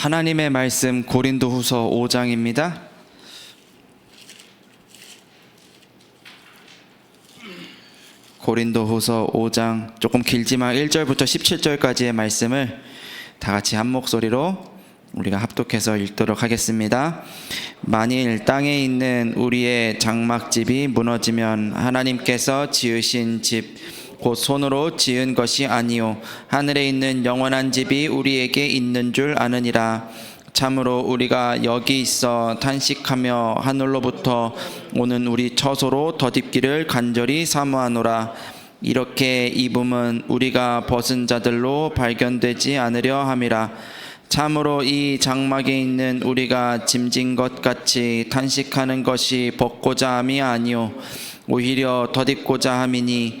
하나님의 말씀 고린도 후서 5장입니다. 고린도 후서 5장 조금 길지만 1절부터 17절까지의 말씀을 다 같이 한 목소리로 우리가 합독해서 읽도록 하겠습니다. 만일 땅에 있는 우리의 장막집이 무너지면 하나님께서 지으신 집 곧 손으로 지은 것이 아니요. 하늘에 있는 영원한 집이 우리에게 있는 줄 아느니라. 참으로 우리가 여기 있어 탄식하며 하늘로부터 오는 우리 처소로 덧입기를 간절히 사모하노라. 이렇게 입음은 우리가 벗은 자들로 발견되지 않으려 함이라. 참으로 이 장막에 있는 우리가 짐진 것 같이 탄식하는 것이 벗고자 함이 아니요. 오히려 덧입고자 함이니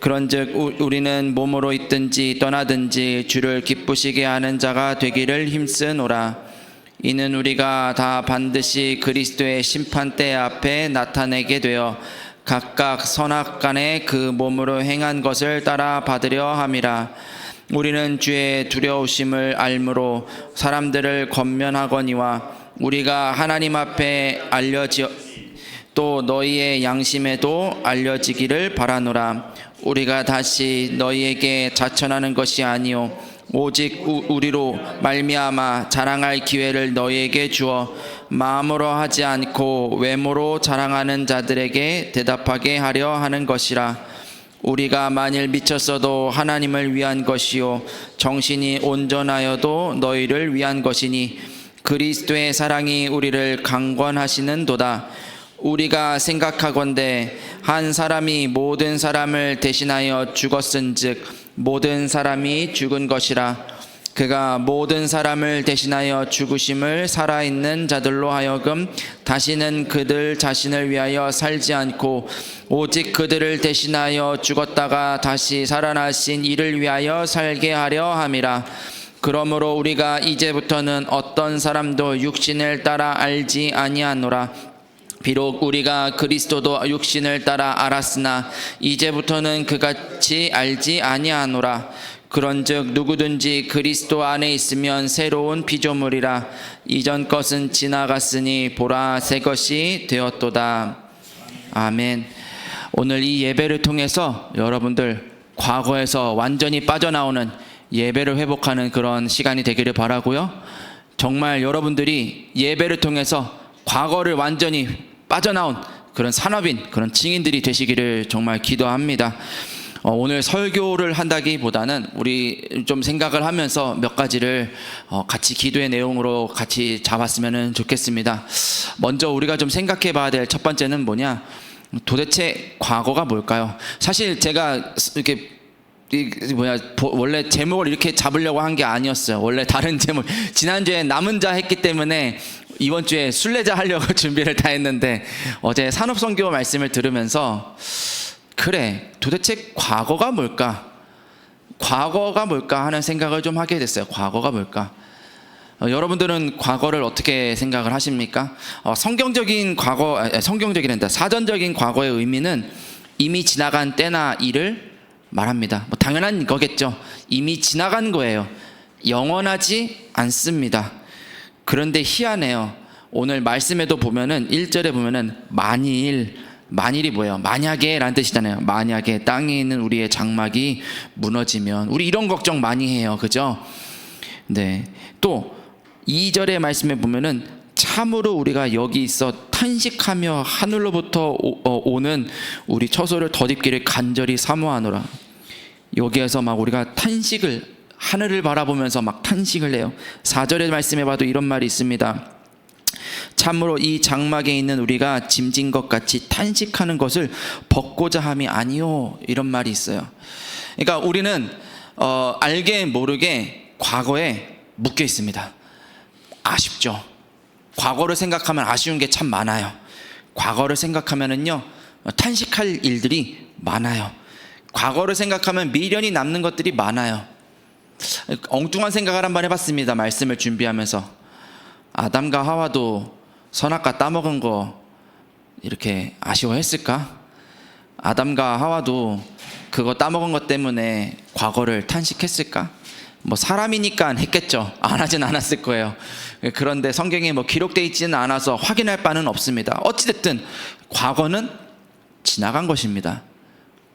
그런즉 우- 우리는 몸으로 있든지 떠나든지 주를 기쁘시게 하는 자가 되기를 힘쓰노라. 이는 우리가 다 반드시 그리스도의 심판대 앞에 나타내게 되어 각각 선악 간에 그 몸으로 행한 것을 따라 받으려 함이라. 우리는 주의 두려우심을 알므로 사람들을 권면하거니와 우리가 하나님 앞에 알려지 또 너희의 양심에도 알려지기를 바라노라 우리가 다시 너희에게 자천하는 것이 아니요 오직 우- 우리로 말미암아 자랑할 기회를 너희에게 주어 마음으로 하지 않고 외모로 자랑하는 자들에게 대답하게 하려 하는 것이라. 우리가 만일 미쳤어도 하나님을 위한 것이요. 정신이 온전하여도 너희를 위한 것이니 그리스도의 사랑이 우리를 강권하시는도다 우리가 생각하건대 한 사람이 모든 사람을 대신하여 죽었은즉 모든 사람이 죽은 것이라. 그가 모든 사람을 대신하여 죽으심을 살아있는 자들로 하여금 다시는 그들 자신을 위하여 살지 않고 오직 그들을 대신하여 죽었다가 다시 살아나신 이를 위하여 살게 하려 함이라. 그러므로 우리가 이제부터는 어떤 사람도 육신을 따라 알지 아니하노라 비록 우리가 그리스도도 육신을 따라 알았으나 이제부터는 그같이 알지 아니하노라. 그런즉 누구든지 그리스도 안에 있으면 새로운 피조물이라. 이전 것은 지나갔으니 보라 새 것이 되었도다. 아멘. 오늘 이 예배를 통해서 여러분들 과거에서 완전히 빠져나오는 예배를 회복하는 그런 시간이 되기를 바라고요. 정말 여러분들이 예배를 통해서 과거를 완전히 빠져나온 그런 산업인 그런 증인들이 되시기를 정말 기도합니다. 어, 오늘 설교를 한다기보다는 우리 좀 생각을 하면서 몇 가지를 어, 같이 기도의 내용으로 같이 잡았으면 좋겠습니다. 먼저 우리가 좀 생각해 봐야 될 첫 번째는 뭐냐? 도대체 과거가 뭘까요? 사실 제가 이렇게 이 뭐야 보- 원래 제목을 이렇게 잡으려고 한 게 아니었어요. 원래 다른 제목 지난주에 남은 자 했기 때문에 이번 주에 순례자 하려고 준비를 다 했는데 어제 산업선교 말씀을 들으면서 그래 도대체 과거가 뭘까? 과거가 뭘까 하는 생각을 좀 하게 됐어요. 과거가 뭘까? 어, 여러분들은 과거를 어떻게 생각을 하십니까? 어, 성경적인 과거, 아, 성경적이란다. 사전적인 과거의 의미는 이미 지나간 때나 일을 말합니다. 뭐 당연한 거겠죠. 이미 지나간 거예요. 영원하지 않습니다. 그런데 희한해요. 오늘 말씀에도 보면은 1절에 보면은 만일 만일이 뭐예요? 만약에 라는 뜻이잖아요. 만약에 땅에 있는 우리의 장막이 무너지면 우리 이런 걱정 많이 해요. 그죠? 네. 또 2절의 말씀에 보면은 참으로 우리가 여기 있어 탄식하며 하늘로부터 오- 어, 오는 우리 처소를 덧입기를 간절히 사모하노라. 여기에서 막 우리가 탄식을 하늘을 바라보면서 막 탄식을 해요. 4절의 말씀에 봐도 이런 말이 있습니다. 참으로 이 장막에 있는 우리가 짐진 것 같이 탄식하는 것을 벗고자 함이 아니요 이런 말이 있어요. 그러니까 우리는 어, 알게 모르게 과거에 묶여 있습니다. 아쉽죠. 과거를 생각하면 아쉬운 게 참 많아요. 과거를 생각하면은요, 탄식할 일들이 많아요. 과거를 생각하면 미련이 남는 것들이 많아요. 엉뚱한 생각을 한번 해봤습니다. 말씀을 준비하면서. 아담과 하와도 선악과 따먹은 거 이렇게 아쉬워했을까? 아담과 하와도 그거 따먹은 것 때문에 과거를 탄식했을까? 뭐 사람이니까 했겠죠. 안 하진 않았을 거예요. 그런데 성경에 뭐 기록되어 있지는 않아서 확인할 바는 없습니다. 어찌됐든 과거는 지나간 것입니다.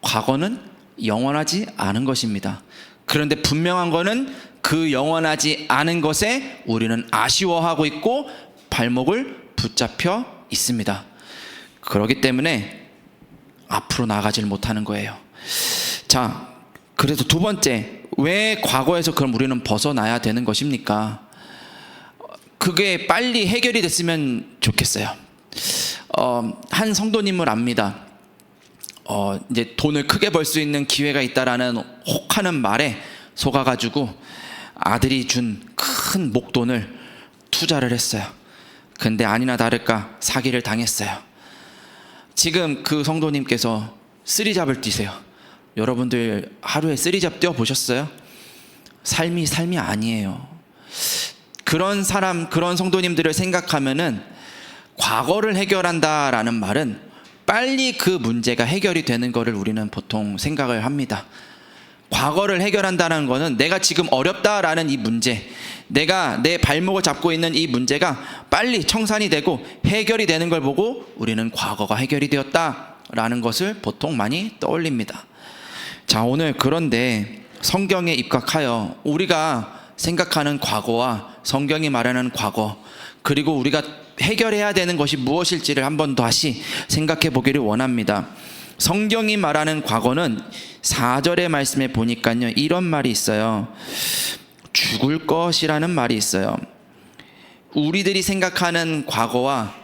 과거는 영원하지 않은 것입니다. 그런데 분명한 거는 그 영원하지 않은 것에 우리는 아쉬워하고 있고 발목을 붙잡혀 있습니다. 그렇기 때문에 앞으로 나가질 못하는 거예요. 자, 그래서 두 번째, 왜 과거에서 그럼 우리는 벗어나야 되는 것입니까? 그게 빨리 해결이 됐으면 좋겠어요. 어, 한 성도님을 압니다. 어, 이제 돈을 크게 벌 수 있는 기회가 있다라는 혹하는 말에 속아가지고 아들이 준 큰 목돈을 투자를 했어요. 근데 아니나 다를까 사기를 당했어요. 지금 그 성도님께서 쓰리잡을 뛰세요. 여러분들 하루에 쓰리잡 뛰어 보셨어요? 삶이 삶이 아니에요. 그런 사람, 그런 성도님들을 생각하면은 과거를 해결한다라는 말은 빨리 그 문제가 해결이 되는 것을 우리는 보통 생각을 합니다. 과거를 해결한다는 것은 내가 지금 어렵다라는 이 문제, 내가 내 발목을 잡고 있는 이 문제가 빨리 청산이 되고 해결이 되는 걸 보고 우리는 과거가 해결이 되었다라는 것을 보통 많이 떠올립니다. 자, 오늘 그런데 성경에 입각하여 우리가 생각하는 과거와 성경이 말하는 과거, 그리고 우리가 해결해야 되는 것이 무엇일지를 한 번 다시 생각해 보기를 원합니다. 성경이 말하는 과거는 4절의 말씀에 보니까요, 이런 말이 있어요. 죽을 것이라는 말이 있어요. 우리들이 생각하는 과거와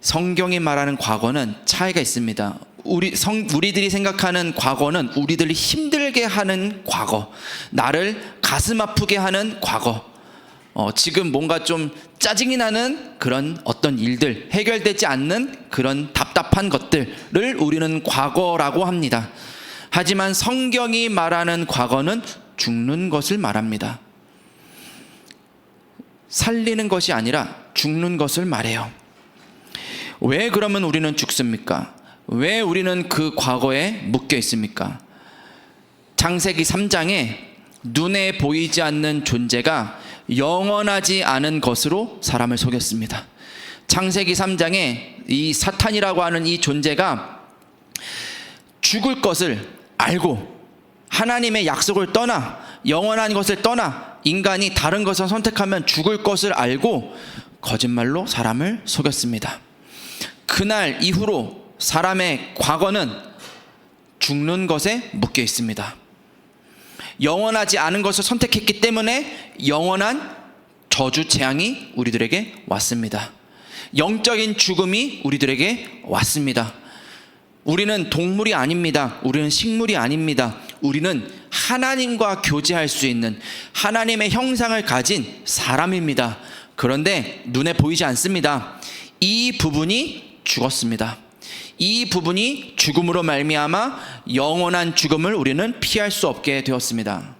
성경이 말하는 과거는 차이가 있습니다. 우리 성 우리들이 생각하는 과거는 우리들이 힘들게 하는 과거, 나를 가슴 아프게 하는 과거. 어, 지금 뭔가 좀 짜증이 나는 그런 어떤 일들, 해결되지 않는 그런 답답한 것들을 우리는 과거라고 합니다. 하지만 성경이 말하는 과거는 죽는 것을 말합니다. 살리는 것이 아니라 죽는 것을 말해요. 왜 그러면 우리는 죽습니까? 왜 우리는 그 과거에 묶여 있습니까? 창세기 3장에 눈에 보이지 않는 존재가 영원하지 않은 것으로 사람을 속였습니다. 창세기 3장에 이 사탄이라고 하는 이 존재가 죽을 것을 알고 하나님의 약속을 떠나 영원한 것을 떠나 인간이 다른 것을 선택하면 죽을 것을 알고 거짓말로 사람을 속였습니다. 그날 이후로 사람의 과거는 죽는 것에 묶여 있습니다. 영원하지 않은 것을 선택했기 때문에 영원한 저주 재앙이 우리들에게 왔습니다. 영적인 죽음이 우리들에게 왔습니다. 우리는 동물이 아닙니다. 우리는 식물이 아닙니다. 우리는 하나님과 교제할 수 있는 하나님의 형상을 가진 사람입니다. 그런데 눈에 보이지 않습니다. 이 부분이 죽었습니다. 이 부분이 죽음으로 말미암아 영원한 죽음을 우리는 피할 수 없게 되었습니다.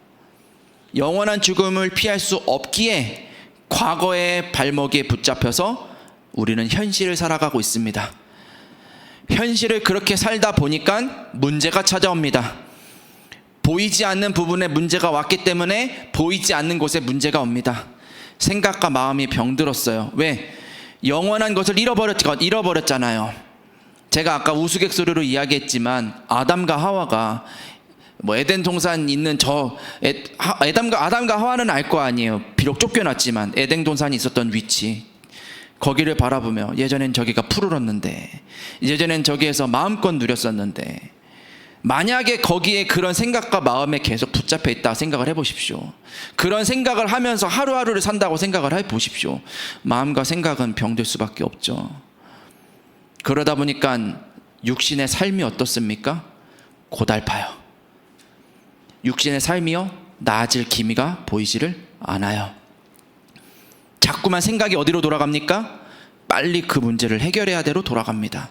영원한 죽음을 피할 수 없기에 과거의 발목에 붙잡혀서 우리는 현실을 살아가고 있습니다. 현실을 그렇게 살다 보니까 문제가 찾아옵니다. 보이지 않는 부분에 문제가 왔기 때문에 보이지 않는 곳에 문제가 옵니다. 생각과 마음이 병들었어요. 왜? 영원한 것을 잃어버렸, 잃어버렸잖아요. 제가 아까 우스갯소리로 이야기했지만 아담과 하와가 뭐 에덴 동산 있는 저 에, 하, 에담과 아담과 하와는 알 거 아니에요. 비록 쫓겨났지만 에덴 동산이 있었던 위치 거기를 바라보며 예전엔 저기가 푸르렀는데 예전엔 저기에서 마음껏 누렸었는데 만약에 거기에 그런 생각과 마음에 계속 붙잡혀 있다 생각을 해보십시오. 그런 생각을 하면서 하루하루를 산다고 생각을 해보십시오. 마음과 생각은 병들 수밖에 없죠. 그러다 보니까 육신의 삶이 어떻습니까? 고달파요. 육신의 삶이요 나아질 기미가 보이지를 않아요. 자꾸만 생각이 어디로 돌아갑니까? 빨리 그 문제를 해결해야 되로 돌아갑니다.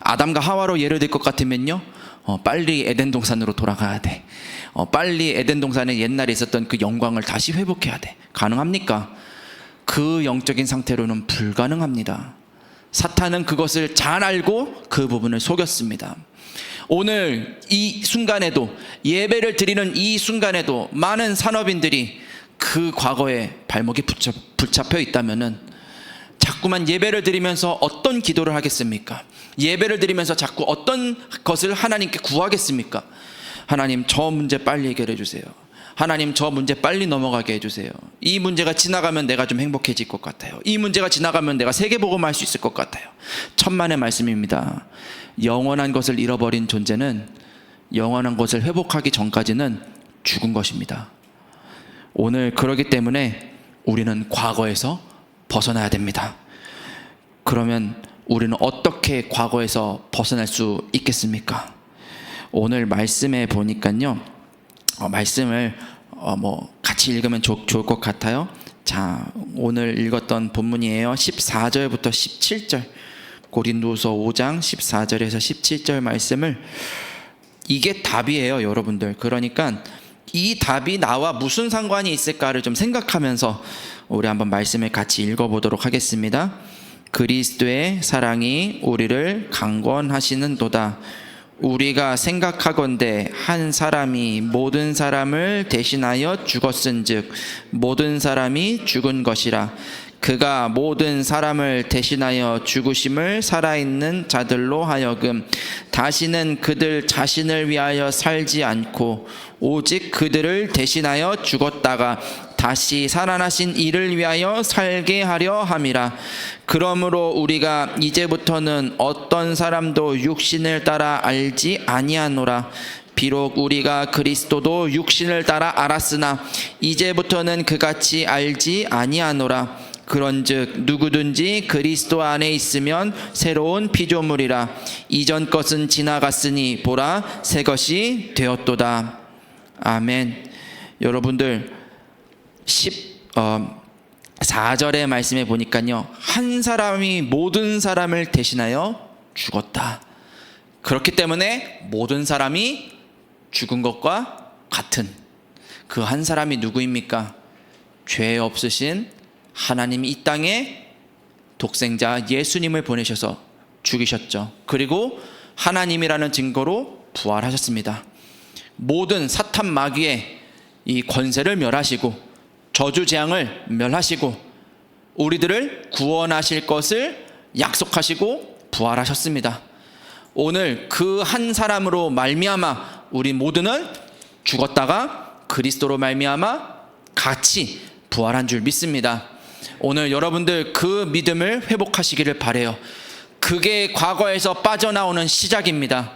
아담과 하와로 예를 들 것 같으면요. 어, 빨리 에덴 동산으로 돌아가야 돼. 어, 빨리 에덴 동산에 옛날에 있었던 그 영광을 다시 회복해야 돼. 가능합니까? 그 영적인 상태로는 불가능합니다. 사탄은 그것을 잘 알고 그 부분을 속였습니다. 오늘 이 순간에도 예배를 드리는 이 순간에도 많은 산업인들이 그 과거에 발목이 붙잡, 붙잡혀 있다면은 자꾸만 예배를 드리면서 어떤 기도를 하겠습니까? 예배를 드리면서 자꾸 어떤 것을 하나님께 구하겠습니까? 하나님 저 문제 빨리 해결해 주세요. 하나님 저 문제 빨리 넘어가게 해주세요. 이 문제가 지나가면 내가 좀 행복해질 것 같아요. 이 문제가 지나가면 내가 세계복음할 수 있을 것 같아요. 천만의 말씀입니다. 영원한 것을 잃어버린 존재는 영원한 것을 회복하기 전까지는 죽은 것입니다. 오늘 그러기 때문에 우리는 과거에서 벗어나야 됩니다. 그러면 우리는 어떻게 과거에서 벗어날 수 있겠습니까? 오늘 말씀에 보니까요. 어, 말씀을 어, 뭐 같이 읽으면 좋, 좋을 것 같아요. 자, 오늘 읽었던 본문이에요. 14절부터 17절. 고린도서 5장 14절에서 17절 말씀을 이게 답이에요, 여러분들. 그러니까 이 답이 나와 무슨 상관이 있을까를 좀 생각하면서 우리 한번 말씀을 같이 읽어보도록 하겠습니다. 그리스도의 사랑이 우리를 강권하시는도다. 우리가 생각하건대 한 사람이 모든 사람을 대신하여 죽었은즉 모든 사람이 죽은 것이라. 그가 모든 사람을 대신하여 죽으심을 살아있는 자들로 하여금 다시는 그들 자신을 위하여 살지 않고 오직 그들을 대신하여 죽었다가 다시 살아나신 이를 위하여 살게 하려 함이라. 그러므로 우리가 이제부터는 어떤 사람도 육신을 따라 알지 아니하노라. 비록 우리가 그리스도도 육신을 따라 알았으나 이제부터는 그같이 알지 아니하노라. 그런즉 누구든지 그리스도 안에 있으면 새로운 피조물이라 이전 것은 지나갔으니 보라 새 것이 되었도다. 아멘. 여러분들 10 어, 4절의 말씀에 보니까요. 한 사람이 모든 사람을 대신하여 죽었다. 그렇기 때문에 모든 사람이 죽은 것과 같은 그 한 사람이 누구입니까? 죄 없으신 하나님이 이 땅에 독생자 예수님을 보내셔서 죽이셨죠. 그리고 하나님이라는 증거로 부활하셨습니다. 모든 사탄 마귀의 이 권세를 멸하시고 저주 재앙을 멸하시고 우리들을 구원하실 것을 약속하시고 부활하셨습니다. 오늘 그 한 사람으로 말미암아 우리 모두는 죽었다가 그리스도로 말미암아 같이 부활한 줄 믿습니다. 오늘 여러분들 그 믿음을 회복하시기를 바래요. 그게 과거에서 빠져나오는 시작입니다.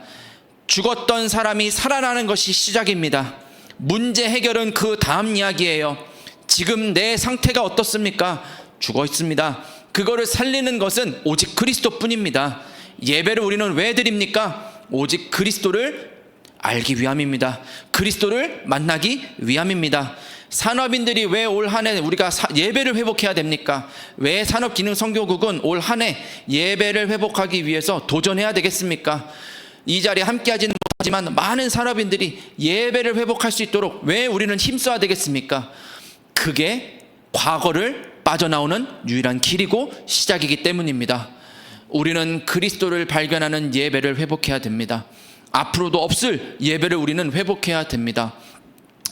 죽었던 사람이 살아나는 것이 시작입니다. 문제 해결은 그 다음 이야기예요. 지금 내 상태가 어떻습니까? 죽어 있습니다. 그거를 살리는 것은 오직 그리스도뿐입니다. 예배를 우리는 왜 드립니까? 오직 그리스도를 알기 위함입니다. 그리스도를 만나기 위함입니다. 산업인들이 왜 올 한 해 우리가 예배를 회복해야 됩니까? 왜 산업기능성교국은 올 한 해 예배를 회복하기 위해서 도전해야 되겠습니까? 이 자리에 함께 하지는 못하지만 많은 산업인들이 예배를 회복할 수 있도록 왜 우리는 힘써야 되겠습니까? 그게 과거를 빠져나오는 유일한 길이고 시작이기 때문입니다. 우리는 그리스도를 발견하는 예배를 회복해야 됩니다. 앞으로도 없을 예배를 우리는 회복해야 됩니다.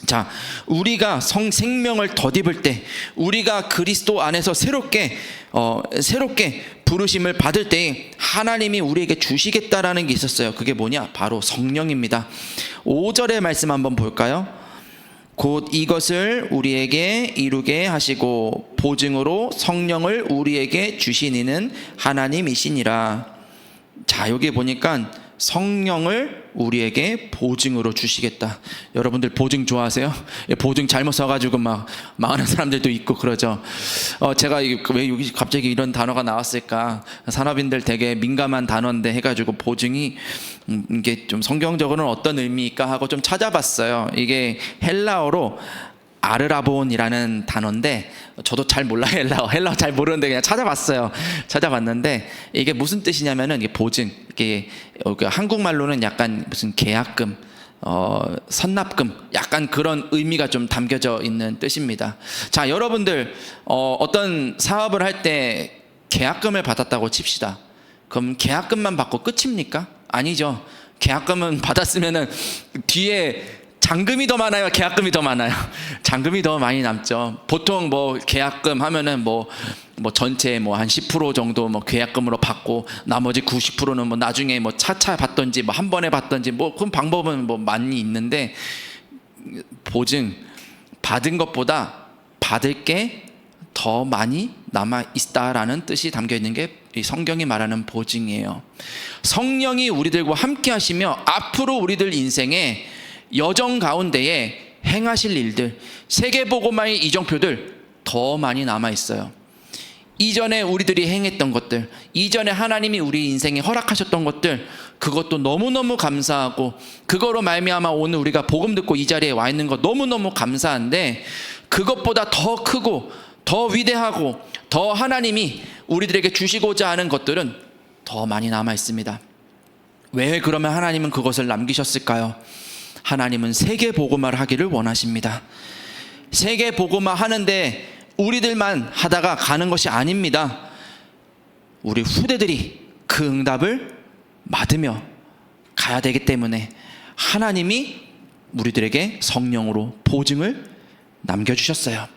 자, 우리가 성 생명을 덧입을 때, 우리가 그리스도 안에서 새롭게 어, 새롭게 부르심을 받을 때 하나님이 우리에게 주시겠다라는 게 있었어요. 그게 뭐냐? 바로 성령입니다. 5절의 말씀 한번 볼까요? 곧 이것을 우리에게 이루게 하시고 보증으로 성령을 우리에게 주시니는 하나님이시니라. 자, 여기 보니까 성령을 우리에게 보증으로 주시겠다. 여러분들 보증 좋아하세요? 예, 보증 잘못 써가지고 막 망하는 사람들도 있고 그러죠. 어, 제가 왜 여기 갑자기 이런 단어가 나왔을까? 산업인들 되게 민감한 단어인데 해가지고 보증이 음, 이게 좀 성경적으로는 어떤 의미일까 하고 좀 찾아봤어요. 이게 헬라어로 아르라본이라는 단어인데 저도 잘 몰라요 헬라어 헬라어 잘 모르는데 그냥 찾아봤어요 찾아봤는데 이게 무슨 뜻이냐면은 이게 보증 이게 어, 그 한국말로는 약간 무슨 계약금 어, 선납금 약간 그런 의미가 좀 담겨져 있는 뜻입니다. 자, 여러분들 어, 어떤 사업을 할 때 계약금을 받았다고 칩시다. 그럼 계약금만 받고 끝입니까? 아니죠. 계약금은 받았으면은 뒤에 잔금이 더 많아요, 계약금이 더 많아요. 잔금이 더 많이 남죠. 보통 뭐 계약금 하면은 뭐 뭐 전체 뭐 한 10% 정도 뭐 계약금으로 받고 나머지 90%는 뭐 나중에 뭐 차차 받던지 뭐 한 번에 받던지 뭐 그런 방법은 뭐 많이 있는데 보증 받은 것보다 받을 게 더 많이 남아 있다라는 뜻이 담겨 있는 게이 성경이 말하는 보증이에요. 성령이 우리들과 함께 하시며 앞으로 우리들 인생에 여정 가운데에 행하실 일들, 세계 보고마의 이정표들 더 많이 남아 있어요. 이전에 우리들이 행했던 것들, 이전에 하나님이 우리 인생에 허락하셨던 것들, 그것도 너무너무 감사하고 그거로 말미암아 오늘 우리가 복음 듣고 이 자리에 와 있는 거 너무너무 감사한데 그것보다 더 크고 더 위대하고 더 하나님이 우리들에게 주시고자 하는 것들은 더 많이 남아 있습니다. 왜 그러면 하나님은 그것을 남기셨을까요? 하나님은 세계 복음화를 하기를 원하십니다. 세계 복음화 하는데 우리들만 하다가 가는 것이 아닙니다. 우리 후대들이 그 응답을 받으며 가야 되기 때문에 하나님이 우리들에게 성령으로 보증을 남겨주셨어요.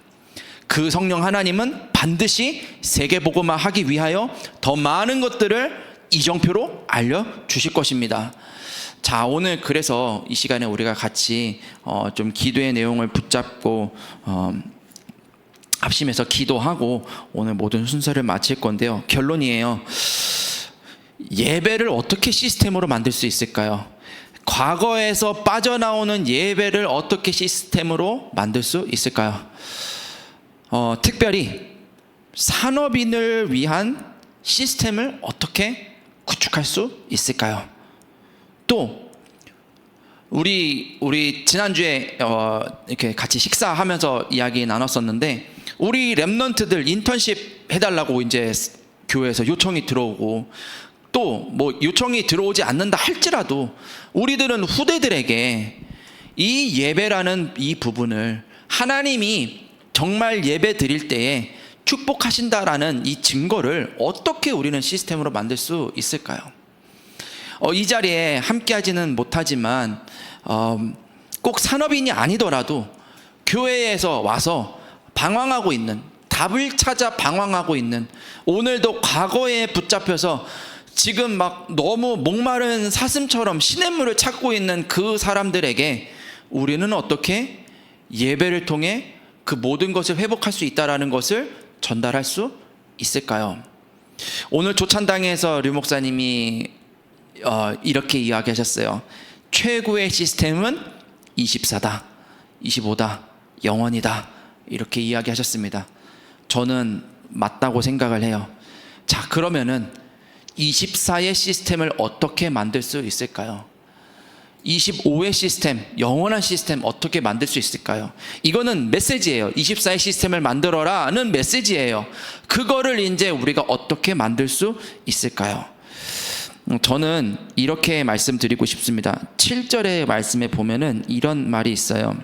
그 성령 하나님은 반드시 세계 복음화 하기 위하여 더 많은 것들을 이정표로 알려 주실 것입니다. 자, 오늘 그래서 이 시간에 우리가 같이 어, 좀 기도의 내용을 붙잡고 어, 합심해서 기도하고 오늘 모든 순서를 마칠 건데요. 결론이에요. 예배를 어떻게 시스템으로 만들 수 있을까요? 과거에서 빠져나오는 예배를 어떻게 시스템으로 만들 수 있을까요? 어, 특별히 산업인을 위한 시스템을 어떻게 구축할 수 있을까요? 또 우리 우리 지난주에 어, 이렇게 같이 식사하면서 이야기 나눴었는데 우리 랩런트들 인턴십 해달라고 이제 교회에서 요청이 들어오고 또 뭐 요청이 들어오지 않는다 할지라도 우리들은 후대들에게 이 예배라는 이 부분을 하나님이 정말 예배 드릴 때에 축복하신다라는 이 증거를 어떻게 우리는 시스템으로 만들 수 있을까요? 어, 이 자리에 함께하지는 못하지만 어, 꼭 산업인이 아니더라도 교회에서 와서 방황하고 있는 답을 찾아 방황하고 있는 오늘도 과거에 붙잡혀서 지금 막 너무 목마른 사슴처럼 시냇물을 찾고 있는 그 사람들에게 우리는 어떻게 예배를 통해 그 모든 것을 회복할 수 있다라는 것을 전달할 수 있을까요? 오늘 조찬당에서 류 목사님이 어, 이렇게 이야기하셨어요. 최고의 시스템은 24다, 25다, 영원이다. 이렇게 이야기하셨습니다. 저는 맞다고 생각을 해요. 자, 그러면은 24의 시스템을 어떻게 만들 수 있을까요? 25의 시스템, 영원한 시스템 어떻게 만들 수 있을까요? 이거는 메시지예요. 24의 시스템을 만들어라는 메시지예요. 그거를 이제 우리가 어떻게 만들 수 있을까요? 음, 저는 이렇게 말씀드리고 싶습니다. 7절의 말씀에 보면은 이런 말이 있어요.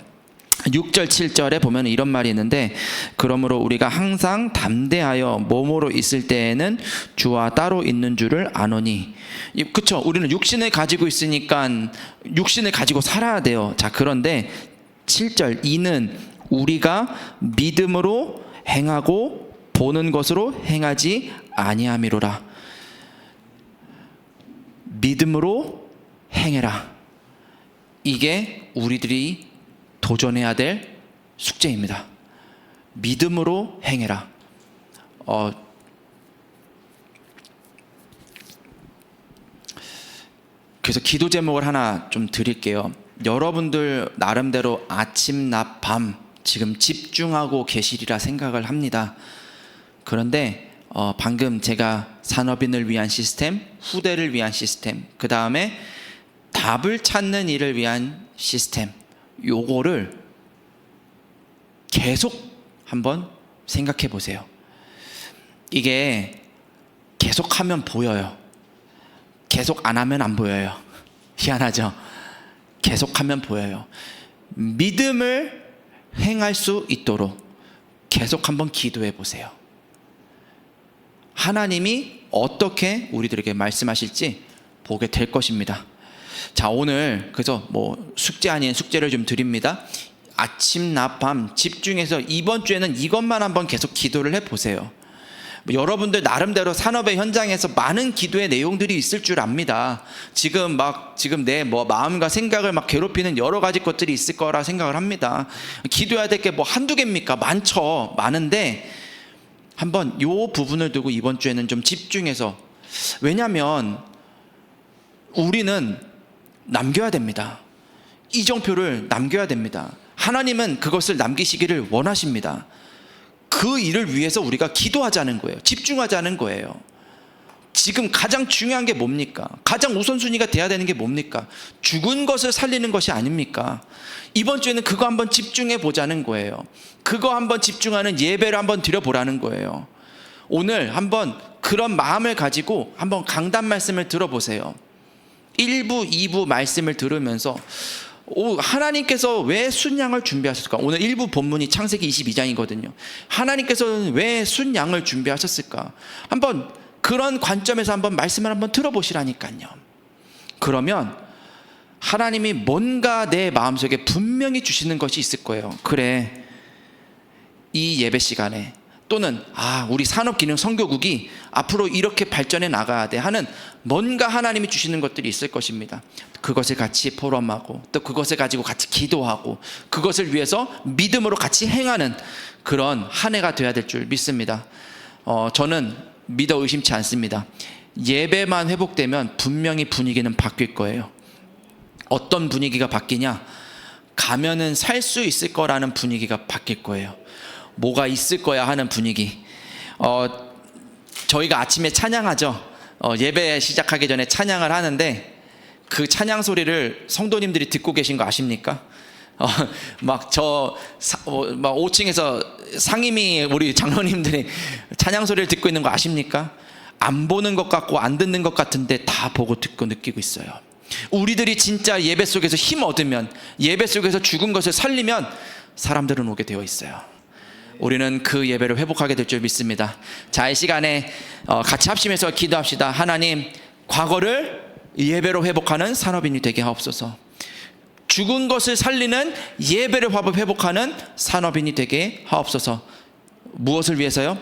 6절 7절에 보면 이런 말이 있는데 그러므로 우리가 항상 담대하여 몸으로 있을 때에는 주와 따로 있는 줄을 아노니 이- 그쵸 우리는 육신을 가지고 있으니까 육신을 가지고 살아야 돼요 자 그런데 7절 이는 우리가 믿음으로 행하고 보는 것으로 행하지 아니함이로라 믿음으로 행해라 이게 우리들이 도전해야 될 숙제입니다. 믿음으로 행해라. 어, 그래서 기도 제목을 하나 좀 드릴게요. 여러분들 나름대로 아침, 낮, 밤 지금 집중하고 계시리라 생각을 합니다. 그런데 어, 방금 제가 산업인을 위한 시스템, 후대를 위한 시스템, 그 다음에 답을 찾는 일을 위한 시스템, 요거를 계속 한번 생각해 보세요. 이게 계속 하면 보여요. 계속 안 하면 안 보여요. 희한하죠? 계속 하면 보여요. 믿음을 행할 수 있도록 계속 한번 기도해 보세요. 하나님이 어떻게 우리들에게 말씀하실지 보게 될 것입니다. 자, 오늘 그래서 뭐 숙제 아닌 숙제를 좀 드립니다. 아침, 낮, 밤 집중해서 이번 주에는 이것만 한번 계속 기도를 해 보세요. 뭐 여러분들 나름대로 산업의 현장에서 많은 기도의 내용들이 있을 줄 압니다. 지금 막 지금 내 뭐 마음과 생각을 막 괴롭히는 여러 가지 것들이 있을 거라 생각을 합니다. 기도해야 될 게 뭐 한두 개입니까? 많죠. 많은데 한번 요 부분을 두고 이번 주에는 좀 집중해서 왜냐하면 우리는 남겨야 됩니다. 이정표를 남겨야 됩니다. 하나님은 그것을 남기시기를 원하십니다. 그 일을 위해서 우리가 기도하자는 거예요. 집중하자는 거예요. 지금 가장 중요한 게 뭡니까? 가장 우선순위가 돼야 되는 게 뭡니까? 죽은 것을 살리는 것이 아닙니까? 이번 주에는 그거 한번 집중해 보자는 거예요. 그거 한번 집중하는 예배를 한번 드려보라는 거예요. 오늘 한번 그런 마음을 가지고 한번 강단 말씀을 들어보세요. 1부, 2부 말씀을 들으면서 오, 하나님께서 왜 순양을 준비하셨을까? 오늘 일부 본문이 창세기 22장이거든요. 하나님께서는 왜 순양을 준비하셨을까? 한번 그런 관점에서 한번 말씀을 한번 들어보시라니까요. 그러면 하나님이 뭔가 내 마음속에 분명히 주시는 것이 있을 거예요. 그래. 이 예배 시간에 또는 아, 우리 산업기능 선교국이 앞으로 이렇게 발전해 나가야 돼 하는 뭔가 하나님이 주시는 것들이 있을 것입니다. 그것을 같이 포럼하고 또 그것을 가지고 같이 기도하고 그것을 위해서 믿음으로 같이 행하는 그런 한 해가 되어야 될 줄 믿습니다. 어, 저는 믿어 의심치 않습니다. 예배만 회복되면 분명히 분위기는 바뀔 거예요. 어떤 분위기가 바뀌냐? 가면은 살 수 있을 거라는 분위기가 바뀔 거예요. 뭐가 있을 거야 하는 분위기. 어, 저희가 아침에 찬양하죠. 어, 예배 시작하기 전에 찬양을 하는데 그 찬양 소리를 성도님들이 듣고 계신 거 아십니까? 어, 막저 어, 막 5층에서 상임이 우리 장로님들이 찬양 소리를 듣고 있는 거 아십니까? 안 보는 것 같고 안 듣는 것 같은데 다 보고 듣고 느끼고 있어요. 우리들이 진짜 예배 속에서 힘 얻으면 예배 속에서 죽은 것을 살리면 사람들은 오게 되어 있어요. 우리는 그 예배를 회복하게 될 줄 믿습니다. 자, 이 시간에 어, 같이 합심해서 기도합시다. 하나님, 과거를 예배로 회복하는 산업인이 되게 하옵소서. 죽은 것을 살리는 예배를 회복하는 산업인이 되게 하옵소서. 무엇을 위해서요?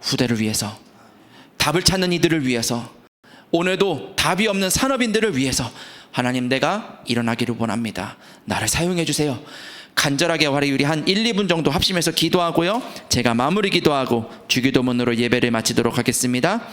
후대를 위해서. 답을 찾는 이들을 위해서. 오늘도 답이 없는 산업인들을 위해서 하나님 내가 일어나기를 원합니다. 나를 사용해 주세요. 간절하게 우리 우리 한 1, 2분 정도 합심해서 기도하고요. 제가 마무리 기도하고 주기도문으로 예배를 마치도록 하겠습니다.